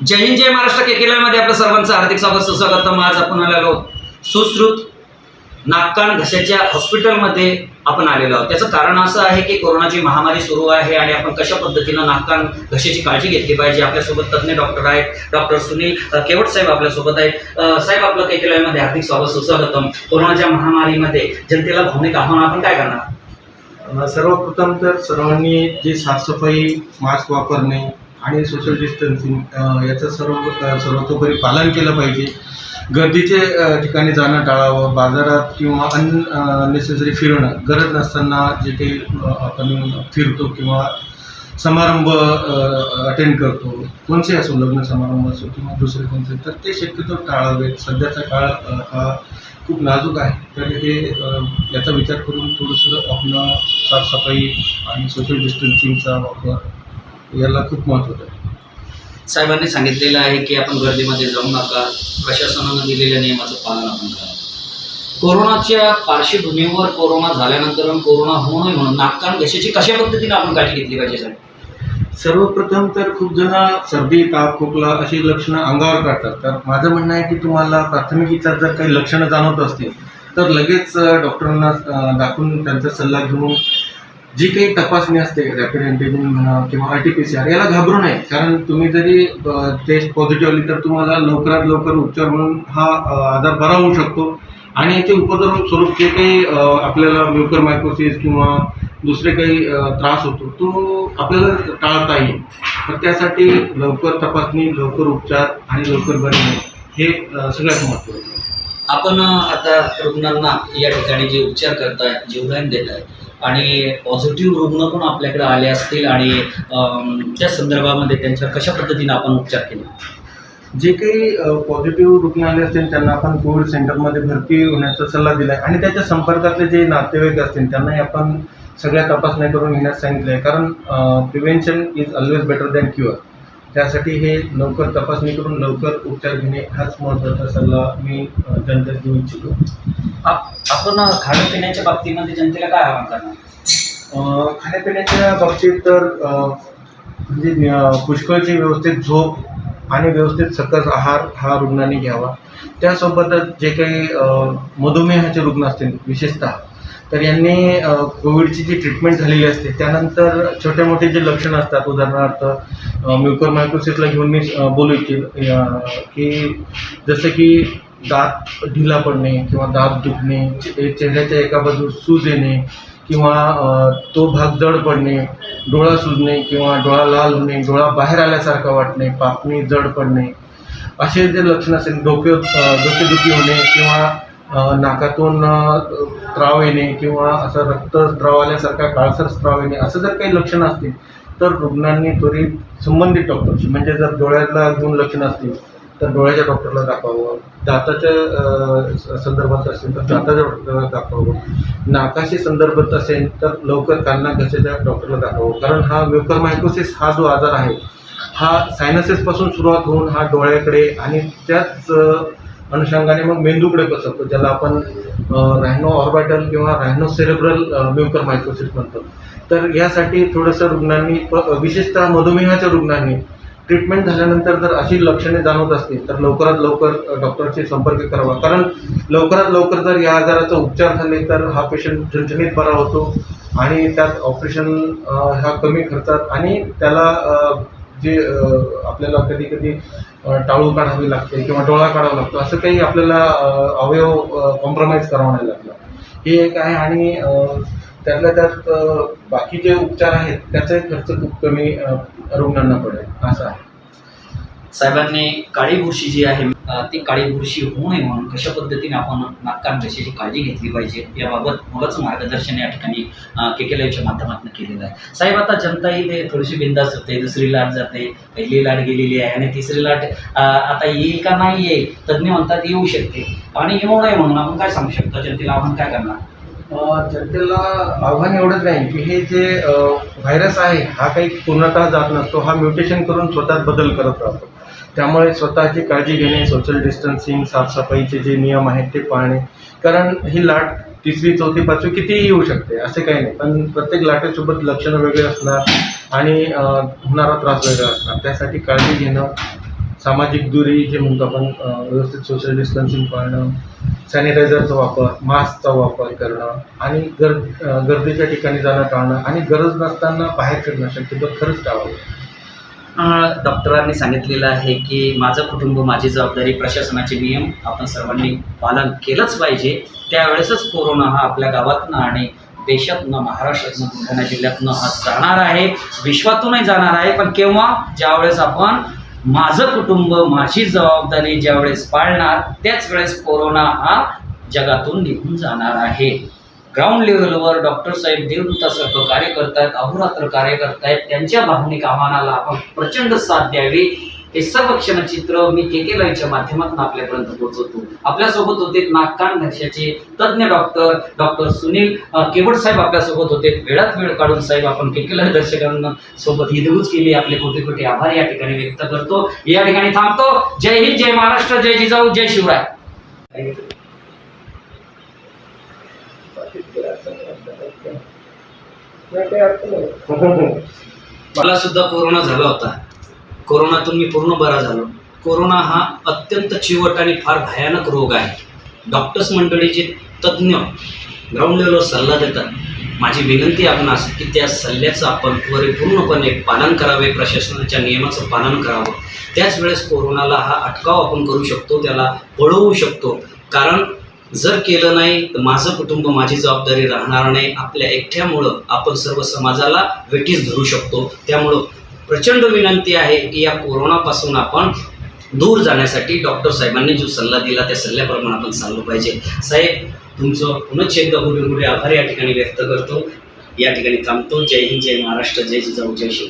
जय हिंद जय महाराष्ट्र. केकेलामध्ये आपलं सर्वांचं हार्दिक स्वागत सुस्वागतम. आज आपण आलेलो आहोत सुश्रुत नागकान घशाच्या हॉस्पिटलमध्ये आपण आलेलो आहोत. त्याचं कारण असं आहे की कोरोनाची महामारी सुरू आहे आणि आपण कशा पद्धतीनं नाकान घशाची काळजी घेतली पाहिजे आपल्यासोबत तज्ज्ञ डॉक्टर आहेत डॉक्टर सुनील केवट साहेब आपल्यासोबत आहेत. साहेब आपलं केकेलामध्ये हार्दिक स्वागत सुस्वागतम. कोरोनाच्या महामारीमध्ये जनतेला भावनिक आव्हान आपण काय करणार? सर्वप्रथम तर सर्वांनी जी साफसफाई मास्क वापरणे आणि सोशल डिस्टन्सिंग याचं सर्व सर्वतोपरी पालन केलं पाहिजे. गर्दीचे ठिकाणी जाणं टाळावं बाजारात किंवा अननेसेसरी फिरणं गरज नसताना जे काही आपण फिरतो किंवा समारंभ अटेंड करतो. कोणते असो लग्न समारंभ असो किंवा दुसरे कोणते तर ते शक्यतो टाळावेत. सध्याचा काळ हा खूप नाजूक आहे. तर हे याचा विचार करून थोडंसं आपलं साफसफाई आणि सोशल डिस्टन्सिंगचा वापर याला खूप महत्त्व आहे. साहेबांनी सांगितलेलं आहे की आपण गर्दीमध्ये जाऊ नका. प्रशासनानं दिलेल्या नियमाचं पालन आपण करा. कोरोनाच्या पार्श्वभूमीवर कोरोना झाल्यानंतर कोरोना होऊ नये म्हणून नाकान घशाची कशा पद्धतीने आपण काळजी घेतली पाहिजे साहेब? सर्वप्रथम तर खूप जण सर्दी ताप खोकला अशी लक्षणं अंगावर काढतात. तर माझं म्हणणं आहे की तुम्हाला प्राथमिक उपचार जर काही लक्षणं जाणवत असतील तर लगेच डॉक्टरांना दाखवून त्यांचा सल्ला घेऊन जी काही तपासणी असते रॅपिड अँटीजेन म्हणा किंवा R T P C R याला घाबरू नये. कारण तुम्ही जरी टेस्ट पॉझिटिव्ह आली तर तुम्हाला लवकरात लवकर उपचार म्हणून हा आजार बरा होऊ शकतो. आणि याचे उपद्रव स्वरूप जे काही आपल्याला म्युकर मायकोसिस किंवा दुसरे काही त्रास होतो तो आपल्याला टाळता येईल. तर त्यासाठी लवकर तपासणी लवकर उपचार आणि लवकर बरे होणे हे सगळ्यात महत्त्वाचं आहे. आपण आता रुग्णांना या ठिकाणी जे उपचार करताय जीवदान देत आहे आणि पॉझिटिव्ह रुग्ण पण आपल्याकडे आले असतील आणि त्या संदर्भामध्ये त्यांच्या कशा पद्धतीने आपण उपचार केले? जे काही पॉझिटिव्ह रुग्ण आले असतील त्यांना आपण कोविड सेंटरमध्ये भरती होण्याचा सल्ला दिला आहे आणि त्याच्या संपर्कातले जे नातेवाईक असतील त्यांनाही आपण सगळ्या तपासण्या करून घेण्यास सांगितलं आहे कारण prevention is always better than cure त्यासाठी हे लवकर तपासणी करून लवकर उपचार घेणे हाच महत्त्वाचा सल्ला मी अ, जनतेस देऊ इच्छितो. आप- आपण खाण्यापिण्याच्या बाबतीमध्ये जनतेला काय आवाहन करणार? खाण्यापिण्याच्या बाबतीत तर म्हणजे पुष्कळची व्यवस्थित झोप आणि व्यवस्थित सकस आहार हा रुग्णांनी घ्यावा. त्यासोबतच जे काही मधुमेहाचे रुग्ण असतील विशेषतः तर यांनी कोविडची जी ट्रीटमेंट झालेली असते त्यानंतर छोटे मोठे जे लक्षणं असतात उदाहरणार्थ म्युकर मायक्रोसिसला घेऊन मी बोलू इच्छित की जसं की दात ढिला पडणे किंवा दात दुखणे चेहऱ्याच्या एका बाजूस सूज येणे किंवा तो भाग जड पडणे डोळा सुजणे किंवा डोळा लाल होणे डोळा बाहेर आल्यासारखा वाटणे पापणी जड पडणे असे जे लक्षण असेल डोके डोकेदुखी होणे किंवा नाकातून स्त्राव येणे किंवा असं रक्त स्त्राव आल्यासारखा काळसर स्त्राव येणे असं जर काही लक्षणं असतील तर रुग्णांनी त्वरित संबंधित डॉक्टरशी म्हणजे जर डोळ्याला दोन लक्षणं असतील तर डोळ्याच्या डॉक्टरला दाखवावं. दाताच्या संदर्भात असेल तर दाताच्या डॉक्टरला दाखवावं. नाकाशी संदर्भात असेल तर लवकर कान्ना घशाच्या डॉक्टरला दाखवावं. कारण हा म्युकर मायकोसिस हा जो आजार आहे हा सायनसेसपासून सुरुवात होऊन हा डोळ्याकडे आणि त्याच अनुषंगाने मग मेंदूकडे पसरतो ज्याला आपण रायनो ऑर्बिटल किंवा रायनो सेरेब्रल म्युकर मायक्रोसिस म्हणतो. तर यासाठी थोडंसं रुग्णांनी विशेषतः मधुमेहाच्या रुग्णांनी ट्रीटमेंट झाल्यानंतर जर अशी लक्षणे जाणवत असतील तर लवकरात लवकर डॉक्टरशी संपर्क करावा. कारण लवकरात लवकर जर या आजाराचा उपचार झाले तर हा पेशंट झणझणीत बरा होतो आणि त्यात ऑपरेशन ह्या कमी खर्चात आणि त्याला जे आपल्याला कधी कधी टाळू काढावी लागते किंवा डोळा काढावा लागतो असं काही आपल्याला अवयव कॉम्प्रोमाइज करावा नाही लागला. हे एक आहे आणि त्यातल्या त्यात बाकी जे उपचार आहेत त्याचाही खर्च खूप कमी रुग्णांना पडेल असं आहे. साहेबांनी काळी बुरशी जी आहे ती काळी बुरशी होऊ नये म्हणून कशा पद्धतीने आपण नाकान घशाची काळजी घेतली पाहिजे याबाबत मुलाचं मार्गदर्शन या ठिकाणी के के लाईव्हच्या माध्यमातून केलेलं आहे. साहेब आता जनता ही ते थोडीशी बिंदास होते दुसरी लाट जाते पहिली लाट गेलेली आहे आणि तिसरी लाट आता येईल का नाही येईल तज्ज्ञ म्हणतात येऊ शकते. आणि येऊ नये म्हणून आपण काय सांगू शकतो? जनतेला आव्हान काय करणार? जनतेला आव्हान एवढंच नाही की हे जे व्हायरस आहे हा काही पूर्णतः जात नसतो हा म्युटेशन करून स्वतःत बदल करत राहतो. त्यामुळे स्वतःची काळजी घेणे सोशल डिस्टन्सिंग साफसफाईचे जे नियम आहेत ते पाळणे कारण ही लाट तिसरी चौथी पाचवी कितीही येऊ शकते असे काही नाही. पण प्रत्येक लाटेसोबत लक्षणं वेगळे असणार आणि होणारा त्रास वेगळा असणार. त्यासाठी काळजी घेणं सामाजिक दुरी जे म्हणतो आपण व्यवस्थित सोशल डिस्टन्सिंग पाळणं सॅनिटायझरचा वापर मास्कचा वापर करणं आणि गर गर्दीच्या ठिकाणी जाणं टाळणं आणि गरज नसताना बाहेर फिरणं शक्यतो खरंच टाळावं. डॉक्टरांनी सांगितलेलं आहे की माझं कुटुंब माझी जबाबदारी प्रशासनाचे नियम आपण सर्वांनी पालन केलंच पाहिजे. त्यावेळेसच कोरोना हा आपल्या गावातनं आणि देशातनं महाराष्ट्रातनं बुलढाणा जिल्ह्यातनं हा जाणार आहे. विश्वातूनही जाणार आहे. पण केव्हा? ज्यावेळेस आपण माझं कुटुंब माझी जबाबदारी ज्यावेळेस पाळणार त्याच वेळेस कोरोना हा जगातून निघून जाणार आहे. ग्राउंड लेवलवर डॉक्टर साहेब देवदूतासारखं कार्य करतायत अहोरात्र कार्य करतायत त्यांच्या भावनिक आव्हानाला आपण प्रचंड साथ द्यावी. हे सर्व क्षणचित्र मी के के लाईव्हच्या माध्यमातून आपल्यापर्यंत पोहोचवतो. आपल्यासोबत होते नागकान घशाचे तज्ज्ञ डॉक्टर डॉक्टर सुनील अ, केवड साहेब आपल्यासोबत होते. वेळात वेळ काढून साहेब आपण के के लाईव्ह दर्शकांना सोबत हिदगूज केली. आपले कोटी कोटी आभार या ठिकाणी व्यक्त करतो. या ठिकाणी थांबतो. जय हिंद जय महाराष्ट्र जय जिजाऊ जय शिवराय. मला सुद्धा कोरोना झाला होता. कोरोनातून मी पूर्ण बरा झालो. कोरोना हा अत्यंत चिवट आणि फार भयानक रोग आहे. डॉक्टर्स मंडळीचे तज्ज्ञ ग्राउंड लेवलवर सल्ला देतात. माझी विनंती आपणास की त्या सल्ल्याचं आपण परिपूर्णपणे पालन करावे प्रशासनाच्या नियमाचं पालन करावं. त्याच वेळेस कोरोनाला हा अटकाव आपण करू शकतो त्याला पळवू शकतो. कारण जर केलं नाही तर माझं कुटुंब माझी जबाबदारी राहणार नाही. आपल्या एकट्यामुळं आपण सर्व समाजाला वेठीस धरू शकतो. त्यामुळं प्रचंड विनंती आहे की या कोरोनापासून आपण दूर जाण्यासाठी डॉक्टर साहेबांनी जो सल्ला दिला त्या सल्ल्याप्रमाणे आपण चाललो पाहिजे. साहेब तुमचं पुनश्च एकदा गुढे गुढे आभार या ठिकाणी व्यक्त करतो. या ठिकाणी थांबतो. जय हिंद जय महाराष्ट्र जय जिजाऊ जय शिव